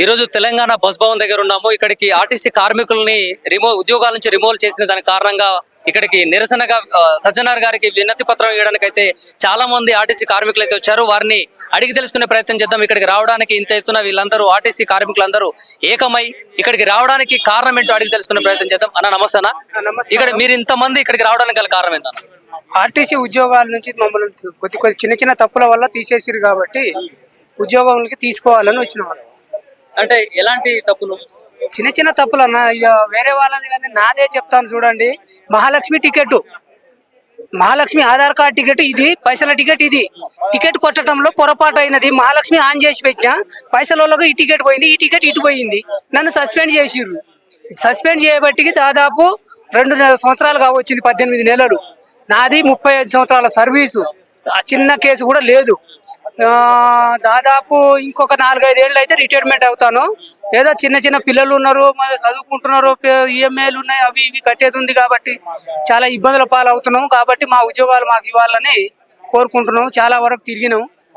ఈ రోజు తెలంగాణ బస్ భవన్ దగ్గర ఉన్నాము. ఇక్కడికి ఆర్టీసీ కార్మికుల్ని రిమూవ్ ఉద్యోగాల నుంచి రిమూవ్ చేసిన దాని కారణంగా ఇక్కడికి నిరసనగా సజ్జనార్ గారికి వినతి పత్రం ఇవ్వడానికి అయితే చాలా మంది ఆర్టీసీ కార్మికులు అయితే వచ్చారు. వారిని అడిగి తెలుసుకునే ప్రయత్నం చేద్దాం. ఇక్కడికి రావడానికి ఇంత ఎత్తున వీళ్ళందరూ ఆర్టీసీ కార్మికులందరూ ఏకమై ఇక్కడికి రావడానికి కారణం ఏంటో అడిగి తెలుసుకునే ప్రయత్నం చేద్దాం. అన్న నమస్తేనా ఇక్కడ మీరు ఇంత మంది ఇక్కడికి రావడానికి గల కారణం ఏంటన్నా? ఆర్టీసీ ఉద్యోగాల నుంచి మమ్మల్ని కొద్ది కొద్ది చిన్న చిన్న తప్పుల వల్ల తీసేసిరు కాబట్టి ఉద్యోగంలోకి తీసుకోవాలని వచ్చిన వాళ్ళు అంటే ఎలాంటి తప్పులు? చిన్న చిన్న తప్పులు అన్న ఇక వేరే వాళ్ళది కానీ నాదే చెప్తాను చూడండి. Mahalakshmi ticket Mahalakshmi Aadhaar card ticket ఇది పైసల టికెట్ ఇది. టికెట్ కొట్టడంలో పొరపాటు అయినది. మహాలక్ష్మి ఆన్ చేసి పెట్టినా పైసలలో ఈ టికెట్ పోయింది ఈ టికెట్ ఇటు పోయింది. నన్ను సస్పెండ్ చేసిర్రు. సస్పెండ్ చేయబట్టికి దాదాపు రెండు నెల సంవత్సరాలు కావచ్చింది పద్దెనిమిది నెలలు. నాది ముప్పై ఐదు సంవత్సరాల సర్వీసు. ఆ చిన్న కేసు కూడా లేదు. దాదాపు ఇంకొక నాలుగైదేళ్ళు అయితే రిటైర్మెంట్ అవుతాను. ఏదో చిన్న చిన్న పిల్లలు ఉన్నారు చదువుకుంటున్నారు ఈఎంఐలు ఉన్నాయి అవి ఇవి కట్టేది ఉంది కాబట్టి చాలా ఇబ్బందుల పాలవుతున్నాం కాబట్టి మా ఉద్యోగాలు మాకు ఇవ్వాలని కోరుకుంటున్నాం చాలా వరకు తిరిగినాం